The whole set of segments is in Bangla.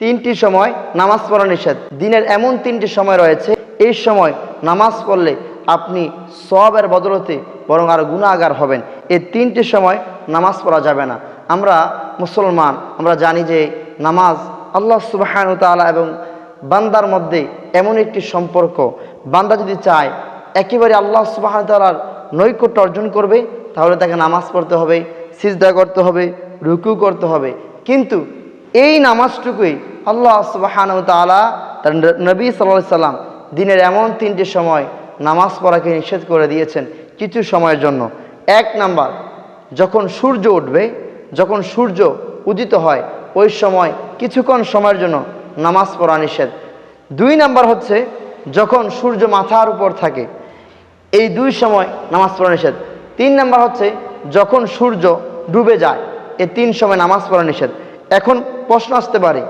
তিনটি সময় নামাজ পড়া নিষেধ। দিনের এমন তিনটি সময় রয়েছে, এই সময় নামাজ পড়লে আপনি সবের বদলতে বরং আর গুণাগার হবেন। এই তিনটি সময় নামাজ পড়া যাবে না। আমরা মুসলমান, আমরা জানি যে নামাজ আল্লাহ সুবাহানু তাআলা এবং বান্দার মধ্যে এমন একটি সম্পর্ক। বান্দা যদি চায় একেবারে আল্লাহ সুবাহান তালার নৈকট্য অর্জন করবে, তাহলে তাকে নামাজ পড়তে হবে, সিজদা করতে হবে, রুকু করতে হবে। কিন্তু এই নামাজটুকুই আল্লাহ সুবাহান তালা তার নবী সাল্লাহ সাল্লাম দিনের এমন তিনটি সময় নামাজ পড়াকে নিষেধ করে দিয়েছেন কিছু সময়ের জন্য। এক নাম্বার, যখন সূর্য উঠবে, যখন সূর্য উদিত হয়, ওই সময় কিছুক্ষণ সময়ের জন্য নামাজ পড়া নিষেধ। দুই নাম্বার হচ্ছে, যখন সূর্য মাথার উপর থাকে, এই দুই সময় নামাজ পড়া নিষেধ। তিন নাম্বার হচ্ছে, যখন সূর্য ডুবে যায় এই তিন সময় নামাজ পড়া নিষেধ। এখন প্রশ্ন আসতে পারে,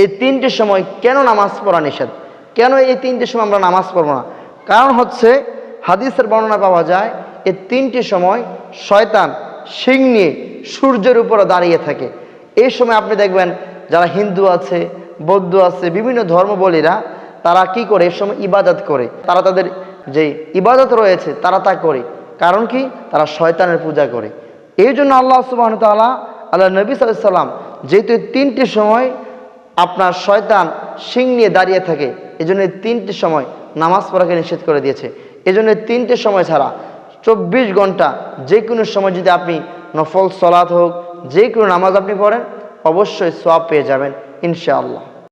এই তিনটে সময় কেন নামাজ পড়া নিষেধ? কেন এই তিনটে সময় আমরা নামাজ পড়ব না? কারণ হচ্ছে হাদিসের বর্ণনা পাওয়া যায় এই তিনটি সময় শয়তান শিং নিয়ে সূর্যের উপরে দাঁড়িয়ে থাকে। এই সময় আপনি দেখবেন যারা হিন্দু আছে, বৌদ্ধ আছে, বিভিন্ন ধর্মবলীরা, তারা কি করে? এই সময় ইবাদত করে। তারা তাদের যে ইবাদত রয়েছে, তারা তা করে। কারণ কি? তারা শয়তানের পূজা করে। এই জন্য আল্লাহ সুবাহ তাআলা আল্লাহ নবী সাল্লাম যেহেতু তিনটি সময় আপনার শয়তান শিং নিয়ে দাঁড়িয়ে থাকে এই জন্য এই তিনটি সময় নামাজ পড়াকে নিষেধ করে দিয়েছে। এজন্য জন্য তিনটে সময় ছাড়া চব্বিশ ঘণ্টা যে কোনো সময় যদি আপনি নফল সলাৎ হোক যে কোনো নামাজ আপনি পড়েন, অবশ্যই সব পেয়ে যাবেন, ইনশাআল্লাহ।